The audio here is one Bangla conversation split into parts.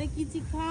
আরে কি চিখা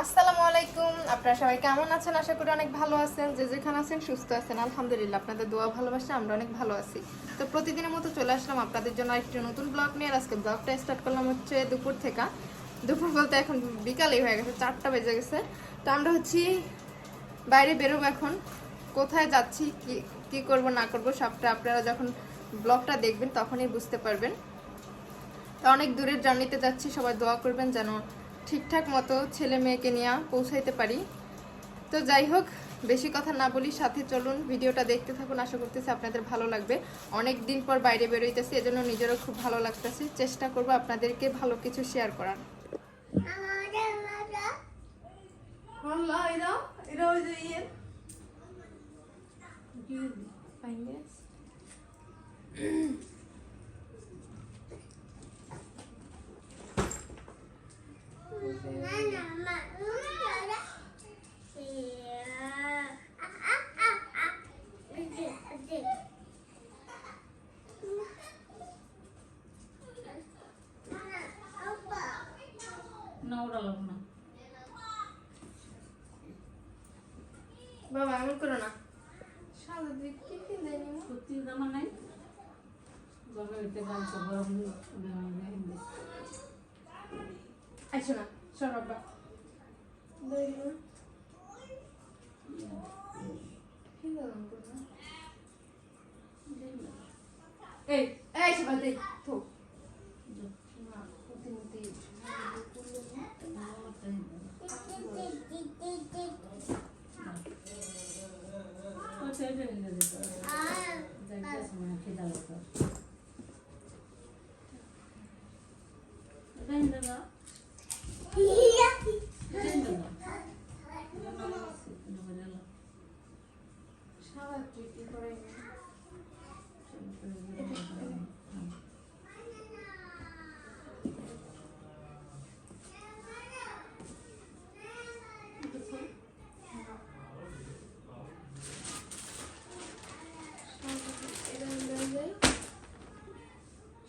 আসসালামু আলাইকুম। আপনারা সবাই কেমন আছেন? আশা করি অনেক ভালো আছেন। যে যেখানে আছেন সুস্থ আছেন। আলহামদুলিল্লাহ, আপনাদের দোয়া ভালোবাসা, আমরা অনেক ভালো আছি। তো প্রতিদিনের মতো চলে আসলাম আপনাদের জন্য একটি নতুন ব্লগ নিয়ে। আজকে ব্লগটা স্টার্ট করলাম হচ্ছে দুপুর থেকে। দুপুর বলতে এখন বিকালেই হয়ে গেছে, চারটা বেজে গেছে। তো আমরা হচ্ছি বাইরে বেরোবো এখন। কোথায় যাচ্ছি, কি কি করব, না করব, সবটা আপনারা যখন ব্লগটা দেখবেন তখনই বুঝতে পারবেন। অনেক দূরের জার্নিতে যাচ্ছি সবাই দোয়া করবেন যেন ঠিকঠাক মতো ছেলে মেয়েকে নিয়ে পৌঁছাইতে পারি। তো যাই হোক বেশি কথা না বলি সাথে চলুন ভিডিওটা দেখতে থাকুন আশা করতেছি আপনাদের ভালো লাগবে। অনেক দিন পর বাইরে বেরোইতেছি এজন্য নিজেরও খুব ভালো লাগতেছে। চেষ্টা করব আপনাদেরকে ভালো কিছু শেয়ার করার। আল্লাহ এরা এরা ওই যে ইয়ে না ওরা লাগবে না বাবা এমন করো না সাদা দিক কি কি দেয়নি মা? সত্যি জামা নাই গরমে হইতে পারছ গরম আইসো না। সর বাবা? এই এই সে বাদ দে থো না প্রতিমূর্তি সাদা তুই কি করে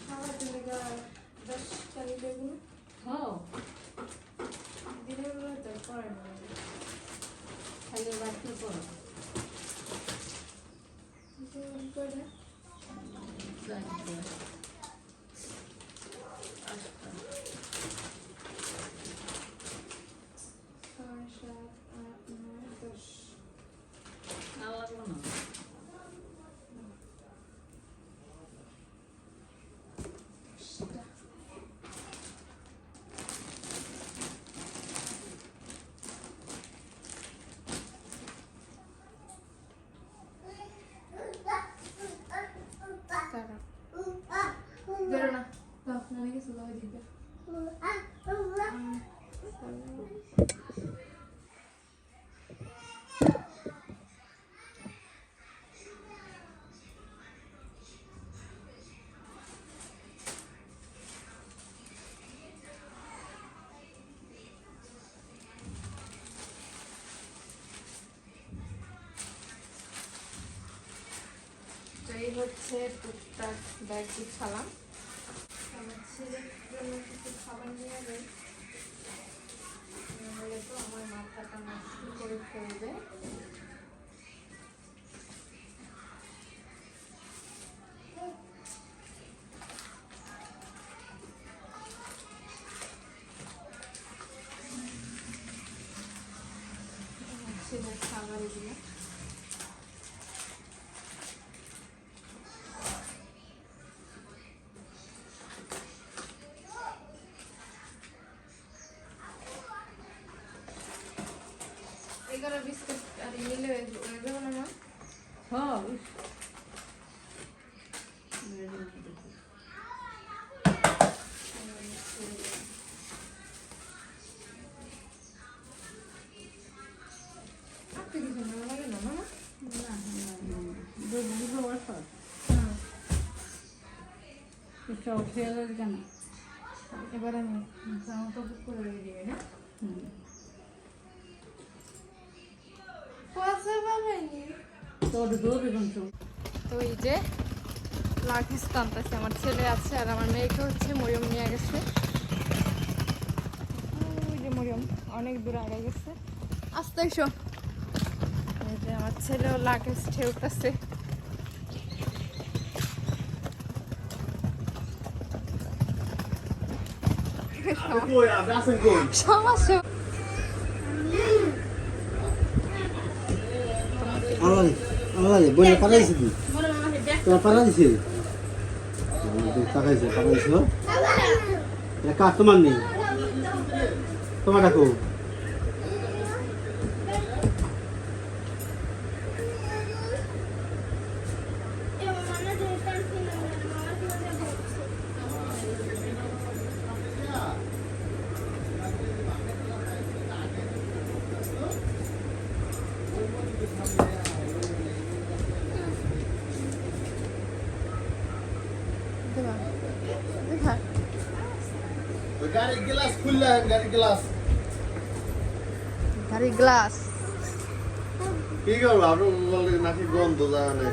সাদা দিলে গা দশ টাকা দেবো দিনের বেলা তো করে না করে ছয় হচ্ছে টুকটাক ব্যাগ গুছালাম আমার ছেলের জন্য কিছু খাবার নিয়ে যাই নাহলে তো আমার মাথাটা নষ্ট করে ফেলবে। ছেলের খাবার এগুলো আর নিলে হয়ে। যাবে না কেন? এবার আমি করে দিবি না কুয়াশা তো এই যে টানতেছে, আমার ছেলে আছে আর আমার মেয়েকে হচ্ছে মরিয়ম নিয়ে গেছে। মরিয়ম, অনেক দূরে আগে গেছে। আসতে এসো। আমার ছেলেও লাগেজ ঠেউতেছে সমস্যা আমার আমার বইটা পাঠাইছি কি? তোমার পাঠাইছি? পাঠাইছে পাঠাইছিল কার তোমার নেই? তোমার ডাকো গাড়ির গ্লাস খুললেন গাড়ির গ্লাস গাড়ি গ্লাস কি করব আপনি বললে নাকি গন্ধ জানে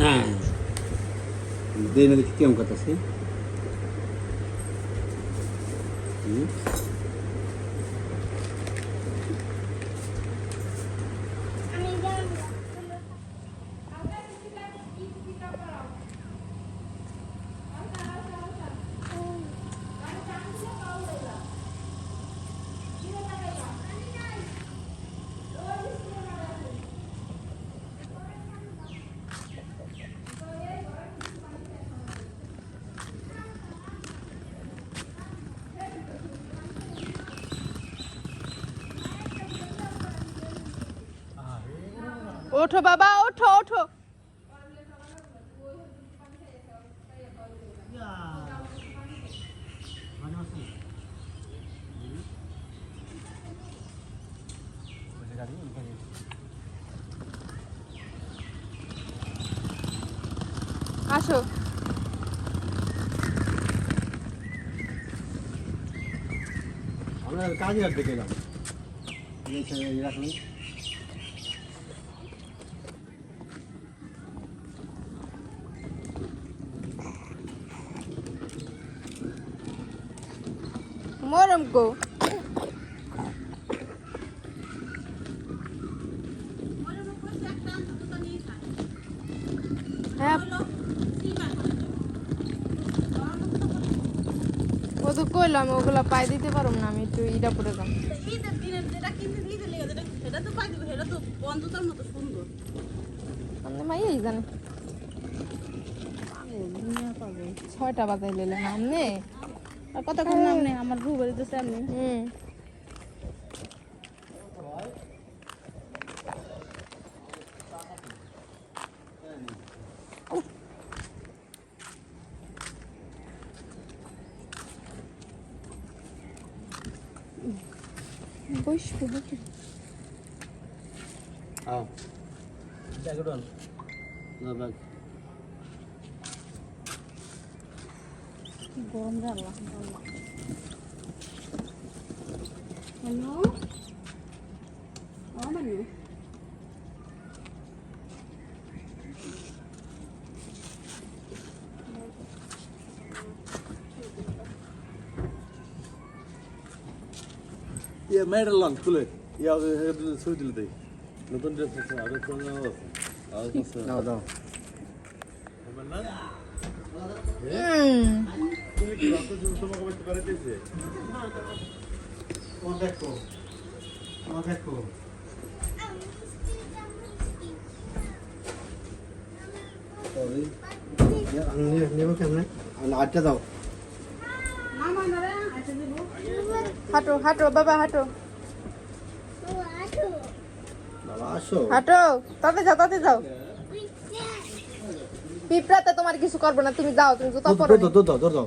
হ্যাঁ দেই না দেখি কেমন কথা আছে হুম ওঠো বাবা ওঠো ওঠো। আসো। আমরা কাজে রাখতে গেলাম রাখলাম মরম গো। হ্যাঁ। ও তো কইলাম ওগুলা পাই দিতে পারম না, আমি একটু ইটা পরে এই জানে। ছয়টা বাজাই লেলে সামনে? আর কতক্ষণ নাম নেই আমার বউ বাড়িতে সামনে হুম বসবো বুঝলি আও ব্যাগ উঠান না ব্যাগ গরম জ্বালা হ্যালো ও মানু ইয়ে মেয়েটার লঞ্চ খুলে ইয়া ছবি তুলে দেই নতুন ড্রেস আছে আরও কোন আছে আর আছে দাও দাও না হুম দেখো তোমার দেখো। নেব কেমনে আটটা দাও। হাঁটো হাঁটো বাবা হাঁটো। বাবা হাঁটো তাতে যাও তাতে যাও। পিঁপড়াতে তোমার কিছু করব না তুমি যাও তুমি জুতা পরো দাও দাও দাও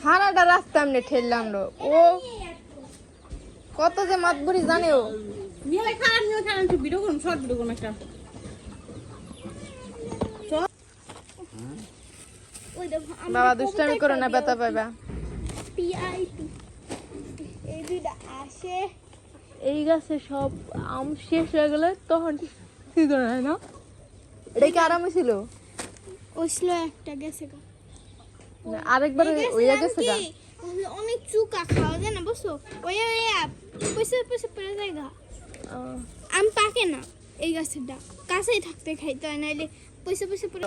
সারাটা রাস্তা এমনি ঠেললাম রে। ও কত যে মাত বুড়ি জানে ও। খারাপ খারাপ একটু ভিডিও করুন শর্ট ভিডিও করুন একটা। বাবা দুষ্টামি করো না ব্যথা পাইবা। এই আসে এই গাছে সব আম শেষ হয়ে গেলে তখন সিজন হয় না? এটা কি আরামে ছিল? ওইছিল একটা গেছে গা। আরেকবার ওই গেছে গা। অনেক চুকা খাওয়া যায় না বুঝছ? ওই ওই পয়সা পয়সা পড়ে যায় গা। আম পাকে না এই গাছেরটা কাছেই থাকতে খাইতে হয় নাইলে পয়সা পয়সা পড়ে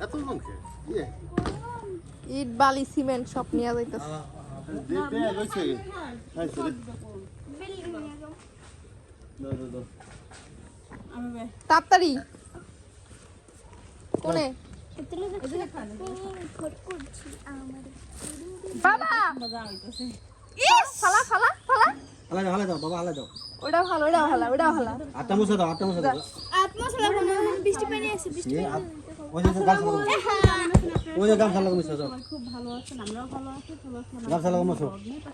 এত ইয়ে। ইট বালি সিমেন্ট সব নিয়ে যাইতেছে। দেখতে লইছে তাড়াতাড়ি। কোনে? বাবা ফালা ফালা ফালা। বাবা ওটা ভালো ওটা ভালো ওটা ভালো। আটটা মুছে দাও আটটা মুছে দাও। আত্মসলা বৃষ্টি পানি আছে বৃষ্টি এ, আট- ওই যে গামছা ওই যে গামছা লাগা মুছে খুব ভালো আছেন আমরাও ভালো আছি ভালো গামছা লাগা মুছো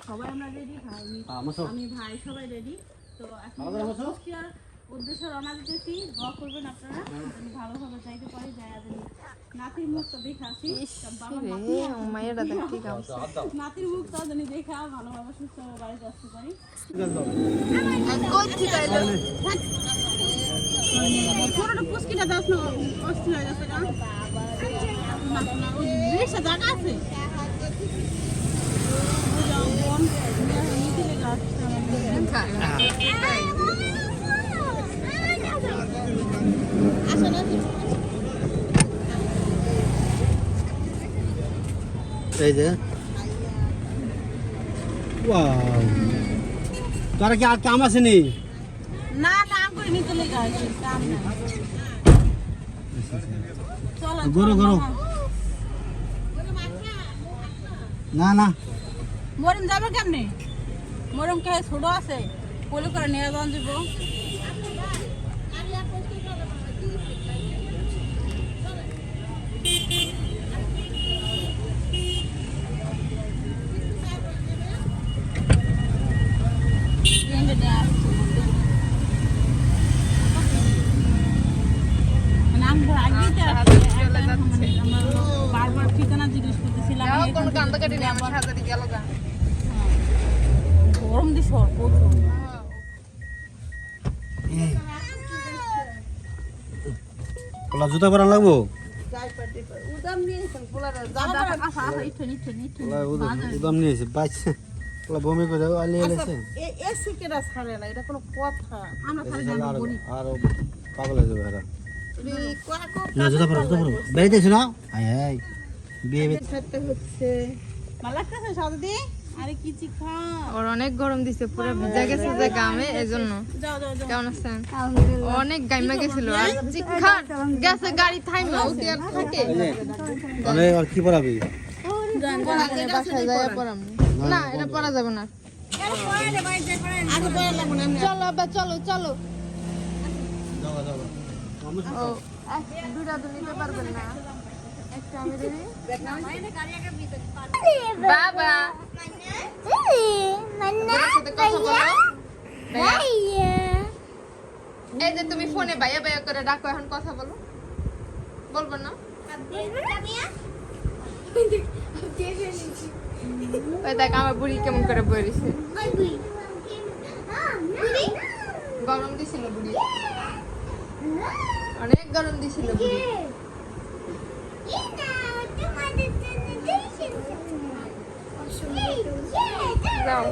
সবাই আমরা রেডি ভাই আমি হ্যাঁ ভাই সবাই রেডি তো এখন উদ্দেশ্যে রওনা দিতেছি। দোয়া করবেন আপনারা। আমি ভালোভাবে যাইতে পারি যাই আজ নাতির মুখটা দেখে আসি। বাবা রে ও মায়েরা দেখ কি কাম নাতির মুখটা জানি দেখা ভালোভাবে সুস্থভাবে বাড়িতে আসতে পারি। পুষ্কিটা দাস না অস্থির হয়ে এই যে। তোরা কি আর কাম আছে নি? না কাম করে চলো গরু গরু। না না। মরিম যাবে কেমনে? মরিম কে ছোট আছে পলি করে নিয়ে যাওয়া যাব আমি ধর আগেই তো আসছি, একটা মানে আমার বারবার ঠিকানা জিজ্ঞেস করতেছিলাম কোন কান্দ কাটি আমার গেল গরম দিস প্রচুর ওলা জুতা পরা লাগবো? উদাম নিয়েছে ওলা বমি করে আলি এলেছে আর আর পাগল হয়ে যাবে এরা। না জুতা পরা জুতা পরা। বেরিয়ে দিয়েছ না। হাই হাই বিয়ে বিয়ে ভালো লাগতেছে সাদী আরে কি চিখা ওর অনেক গরম দিছে পুরো ভিজা গেছে যে গামে এজন্য। যাও যাও যাও কেমন আছেন অনেক গাইমা গেছিল। আর চিক্ষা গেছে গাড়ি থাইমা উঠে আর থাকে। তাহলে আর কি পড়াম না এটা পড়া যাবে না। চলো আবার চলো চলো। ও দুইটা তো নিতে পারবেন না একটা আমি দেবি বাবা। এই যে তুমি ফোনে ভাইয়া ভাইয়া করে ডাকো এখন কথা বলো। বলব না? দেখ আমার বুড়ি কেমন করে বইছে গরম দিছিল বুড়ি। অনেক গরম দিছিল বুড়ি। যাও।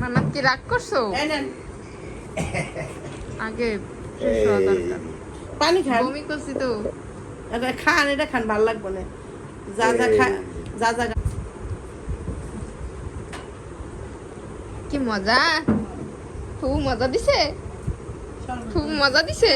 মানাত কি রাগ করছ? আগে পানি খান। বমি করছি তো। এটা খান এটা খান ভালো লাগবে না। যা যা খা যা যা কি মজা? খুব মজা দিছে? খুব মজা দিছে।